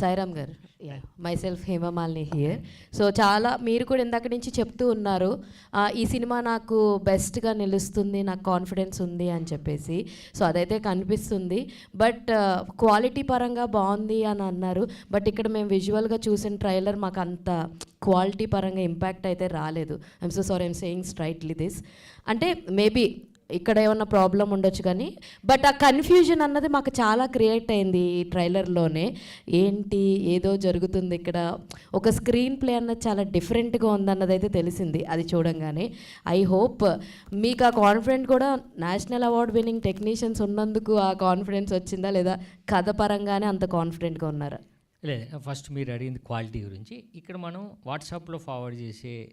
సాయిరామ్ గారు yeah myself Hemamalini here so చాలా మీరు కూడా ఇందాక నుంచి చెప్తూ ఉన్నారు ఈ సినిమా నాకు బెస్ట్గా నిలుస్తుంది నాకు కాన్ఫిడెన్స్ ఉంది అని చెప్పేసి. సో అదైతే కనిపిస్తుంది. బట్ క్వాలిటీ పరంగా బాగుంది అని అన్నారు. బట్ ఇక్కడ మేము విజువల్గా చూసిన ట్రైలర్ మాకు అంత క్వాలిటీ పరంగా ఇంపాక్ట్ అయితే రాలేదు. I'm so sorry I'm saying straightly this అంటే మేబీ ఇక్కడ ఏమన్నా ప్రాబ్లం ఉండొచ్చు కానీ బట్ ఆ కన్ఫ్యూజన్ అన్నది మాకు చాలా క్రియేట్ అయింది ఈ ట్రైలర్లోనే ఏంటి? ఏదో జరుగుతుంది ఇక్కడ. ఒక స్క్రీన్ ప్లే అన్నది చాలా డిఫరెంట్గా ఉందన్నది అయితే తెలిసింది అది చూడంగానే. ఐ హోప్ మీకు ఆ కాన్ఫిడెంట్ కూడా నేషనల్ అవార్డ్ విన్నింగ్ టెక్నీషియన్స్ ఉన్నందుకు ఆ కాన్ఫిడెన్స్ వచ్చిందా లేదా కథ పరంగానే అంత కాన్ఫిడెంట్గా ఉన్నారా? లేదు ఫస్ట్ మీరు అడిగింది క్వాలిటీ గురించి. ఇక్కడ మనం వాట్సాప్లో ఫార్వర్డ్ చేసే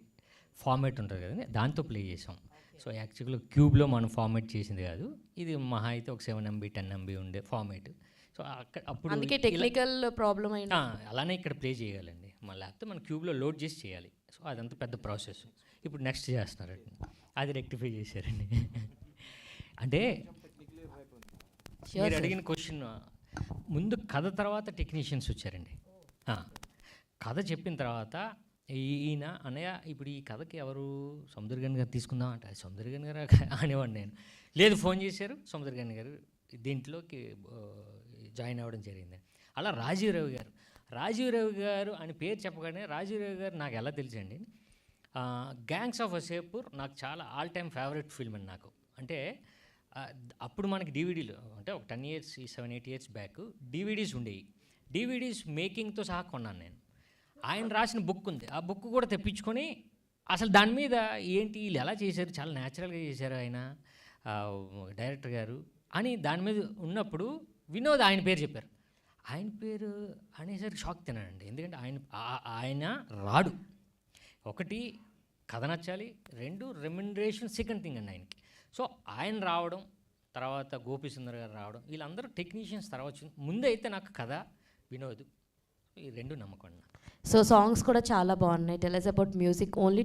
ఫార్మేట్ ఉంటుంది కదండి దాంతో ప్లే చేసాం. సో యాక్చువల్గా క్యూబ్లో మనం ఫార్మేట్ చేసింది కాదు. ఇది మహా అయితే ఒక సెవెన్ ఎంబీ టెన్ ఎంబీ ఉండే ఫార్మేట్ సో అక్కడ అప్పుడు అందుకే టెక్నికల్ ప్రాబ్లం అయింది ఆ, అలానే ఇక్కడ ప్లే చేయాలండి. మన లేకపోతే మన క్యూబ్లో లోడ్ చేసి చేయాలి. సో అదంతా పెద్ద ప్రాసెస్ ఇప్పుడు నెక్స్ట్ చేస్తున్నారండి అది రెక్టిఫై చేశారండి. అంటే మీరు అడిగిన క్వశ్చన్ ముందు కథ తర్వాత టెక్నీషియన్స్ వచ్చారండి. కథ చెప్పిన తర్వాత ఈయన అన్నయ్య ఇప్పుడు ఈ కథకి ఎవరు సముద్రగన్ గారు తీసుకుందాం అంటే "అది సముద్రగన్ గారు అనేవాడిని నేను. లేదు ఫోన్ చేశారు సముద్రగన్ గారు. దీంట్లోకి జాయిన్ అవ్వడం జరిగింది. అలా రాజీవ్ రవి గారు. రాజీవ్ రవి గారు అని పేరు చెప్పగానే రాజీవ్ రవి గారు నాకు ఎలా తెలుసండి? గ్యాంగ్స్ ఆఫ్ వసేపూర్ నాకు చాలా ఆల్ టైమ్ ఫేవరెట్ ఫిల్మ్ అండి నాకు. అంటే అప్పుడు మనకి డీవీడీలు అంటే ఒక ten years seven eight years back DVDs ఉండేవి. డీవీడీస్ మేకింగ్తో సహా కొన్నాను నేను. ఆయన రాసిన బుక్ ఉంది. ఆ బుక్ కూడా తెప్పించుకొని అసలు దాని మీద ఏంటి వీళ్ళు ఎలా చేశారు చాలా న్యాచురల్గా చేశారు ఆయన డైరెక్టర్ గారు అని దాని మీద ఉన్నప్పుడు వినోద్ ఆయన పేరు చెప్పారు. ఆయన పేరు అనేసరికి షాక్ తినానండి ఎందుకంటే ఆయన ఆయన రాడు. ఒకటి కథ నచ్చాలి. రెండు రెమ్యునరేషన్ సెకండ్ థింగ్ అండి ఆయనకి. సో ఆయన రావడం తర్వాత గోపి సుందర్ గారు రావడం వీళ్ళందరూ టెక్నీషియన్స్ తర్వాత వచ్చింది ముందైతే నాకు కథ వినోద్. ఈ రెండు నమ్మకం సో సాంగ్స్ కూడా చాలా బాగున్నాయి. Tell us about music only